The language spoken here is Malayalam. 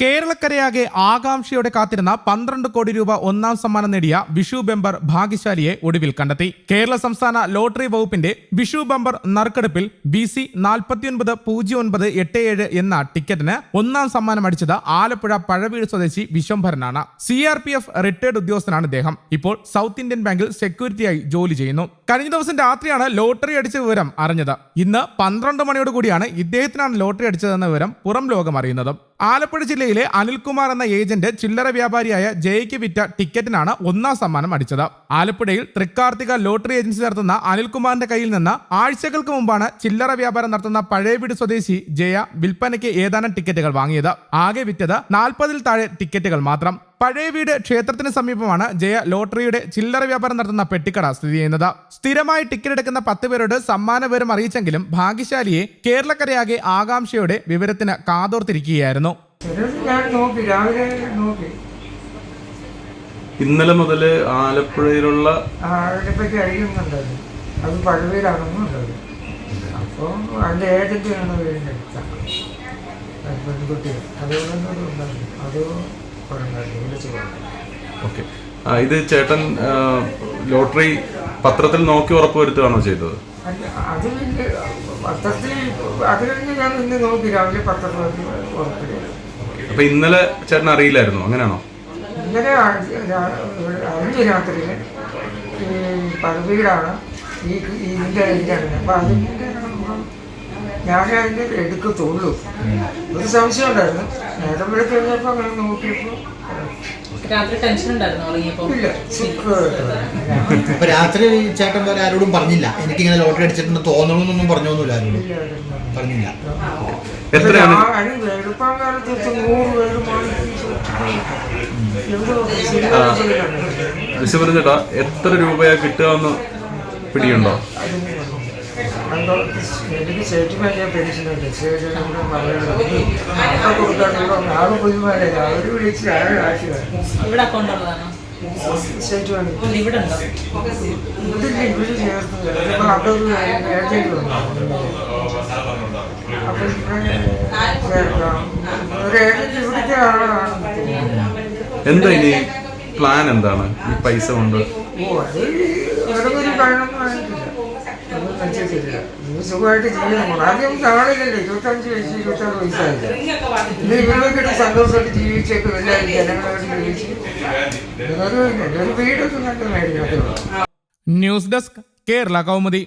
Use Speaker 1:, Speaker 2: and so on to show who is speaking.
Speaker 1: കേരളക്കരയാകെ ആകാംക്ഷയോടെ കാത്തിരുന്ന പന്ത്രണ്ട് കോടി രൂപ ഒന്നാം സമ്മാനം നേടിയ വിഷു ബെമ്പർ ഭാഗ്യശാലിയെ ഒടുവിൽ കണ്ടെത്തി. കേരള സംസ്ഥാന ലോട്ടറി വകുപ്പിന്റെ വിഷു ബെമ്പർ നറുക്കെടുപ്പിൽ ബി സി നാൽപ്പത്തിയൊൻപത് പൂജ്യം ഒൻപത് എട്ട് ഏഴ് എന്ന ടിക്കറ്റിന് ഒന്നാം സമ്മാനം അടിച്ചത് ആലപ്പുഴ പഴവീട് സ്വദേശി വിശ്വംഭരനാണ്. C R P F retired ഉദ്യോഗസ്ഥനാണ് ഇദ്ദേഹം. ഇപ്പോൾ സൗത്ത് ഇന്ത്യൻ ബാങ്കിൽ സെക്യൂരിറ്റിയായി ജോലി ചെയ്യുന്നു. കഴിഞ്ഞ ദിവസം രാത്രിയാണ് ലോട്ടറി അടിച്ച വിവരം അറിഞ്ഞത്. ഇന്ന് പന്ത്രണ്ട് മണിയോട് കൂടിയാണ് ഇദ്ദേഹത്തിനാണ് ലോട്ടറി അടിച്ചതെന്ന വിവരം പുറം ലോകം അറിയുന്നത്. ആലപ്പുഴ ജില്ലയിലെ അനിൽകുമാർ എന്ന ഏജന്റ് ചില്ലറ വ്യാപാരിയായ ജയ്ക്ക് വിറ്റ ടിക്കറ്റിനാണ് ഒന്നാം സമ്മാനം അടിച്ചത്. ആലപ്പുഴയിൽ തൃക്കാർത്തിക ലോട്ടറി ഏജൻസി നടത്തുന്ന അനിൽകുമാറിന്റെ കയ്യിൽ നിന്ന് ആഴ്ചകൾക്ക് മുമ്പാണ് ചില്ലറ വ്യാപാരം നടത്തുന്ന പഴയവീട് സ്വദേശി ജയ വിൽപ്പനയ്ക്ക് ഏതാനും ടിക്കറ്റുകൾ വാങ്ങിയത്. ആകെ വിറ്റത് നാൽപ്പതിൽ താഴെ ടിക്കറ്റുകൾ മാത്രം. പഴയ വീട് ക്ഷേത്രത്തിന് സമീപമാണ് ജയ ലോട്ടറിയുടെ ചില്ലറ വ്യാപാരം നടത്തുന്ന പെട്ടിക്കട സ്ഥിതി ചെയ്യുന്നത്. സ്ഥിരമായി ടിക്കറ്റ് എടുക്കുന്ന പത്ത് പേരോട് സമ്മാന വിവരം അറിയിച്ചെങ്കിലും ഭാഗ്യശാലിയെ കേരളക്കരയാകെ ആകാംക്ഷയോടെ വിവരത്തിന് കാതോർത്തിരിക്കുകയായിരുന്നു.
Speaker 2: ഇന്നലെ മുതൽ ആലപ്പുഴയിലുള്ള
Speaker 3: അത്. പഴവീടാണെന്നുണ്ടത് അപ്പോൾ അതിന്റെ ഏജന്റിയാണ് വീടിന്റെ അടുത്ത പെൺകുട്ടി. അതുകൊണ്ടൊന്നും അത്
Speaker 2: ഓക്കെ. ഇത് ചേട്ടൻ ലോട്ടറി പത്രത്തിൽ നോക്കി ഉറപ്പ് വരുത്തുകയാണോ ചെയ്തത്?
Speaker 3: അത് പിന്നെ പത്രത്തിൽ അത് കഴിഞ്ഞ് ഞാൻ ഇന്ന് നോക്കി രാവിലെ പത്രത്തിൽ
Speaker 2: അപ്പൊ ഇന്നലെ ചേട്ടൻ അറിയില്ലായിരുന്നു അങ്ങനെയാണോ?
Speaker 3: ഇന്നലെ അഞ്ച് രാത്രിയിൽ ഈ പഴവീടാണ് ഈ ഇതിന്റെ ഇതിലാണ് അതിന്റെ ഞാൻ അതിന്റെ എടുക്കത്തുള്ളൂ ഒരു സംശയം ഉണ്ടായിരുന്നു. നേരം വിളിച്ച് കഴിഞ്ഞപ്പോൾ അങ്ങനെ നോക്കിയപ്പോൾ
Speaker 4: രാത്രി ടെൻഷൻ ഉണ്ടായിരുന്നു ഉറങ്ങിയപ്പോ.
Speaker 3: ഇല്ല സുഖമായിട്ട്
Speaker 5: അപ്പൊ രാത്രി ചേട്ടൻ വരെ ആരോടും പറഞ്ഞില്ല. എനിക്ക് ഇങ്ങനെ ലോട്ടറി അടിച്ചിട്ടുണ്ട് തോന്നണമെന്നൊന്നും പറഞ്ഞൊന്നുമില്ല ആരോടും. പറഞ്ഞില്ല.
Speaker 2: എത്രയാണ്?
Speaker 3: വെളുപ്പാൻ കാലത്ത് നൂറ് പേര്
Speaker 2: ചേട്ടാ എത്ര രൂപയാ കിട്ടുക എന്ന്
Speaker 3: പിടിയുണ്ടോ? എനിക്ക് സ്റ്റേറ്റ്മെന്റ് ഞാൻ പേടിച്ചിട്ടുണ്ട് സ്റ്റേറ്റിന് കൂടെ മകളുടെ കൊടുക്കാനുള്ള ആൾ പുതുമാരെ അവർ വിളിച്ച് ആരും ആശയമാണ്
Speaker 4: ഇവിടെ അക്കൗണ്ട് ഉള്ളതാണോ
Speaker 3: സ്റ്റേറ്റ്മെന്റ്
Speaker 4: ഇല്ല, ഇവിടെ ഉണ്ടോ?
Speaker 3: ഇതില്ല ഇവർ ചേർത്ത് ഇപ്പൊ അവിടെ ഒരു ഏജന്റ് വന്നു? അപ്പൊ ഇവിടെ ചേർക്കാം. ഒരു ഏജന്റ് ഇവിടുത്തെ ആളാണ്.
Speaker 2: എന്താ ഇനി പ്ലാൻ എന്താണ്? ഈ പൈസ കൊണ്ട്?
Speaker 3: ഓ അത് വേറെ ഒരു കാരണം സുഖമായിട്ട് ജീവിക്കണം. ആദ്യം നാളിലല്ലേ ഇരുപത്തഞ്ച് വയസ്സ് ഇരുപത്താറ് വയസ്സായില്ല? സന്തോഷമായിട്ട് ജീവിച്ചൊക്കെ ജീവിച്ച് ഒരു വീടൊക്കെ നല്ല മേടിക്കണം
Speaker 1: ന്യൂസ് ഡെസ്ക് കേരള കൗമുദി.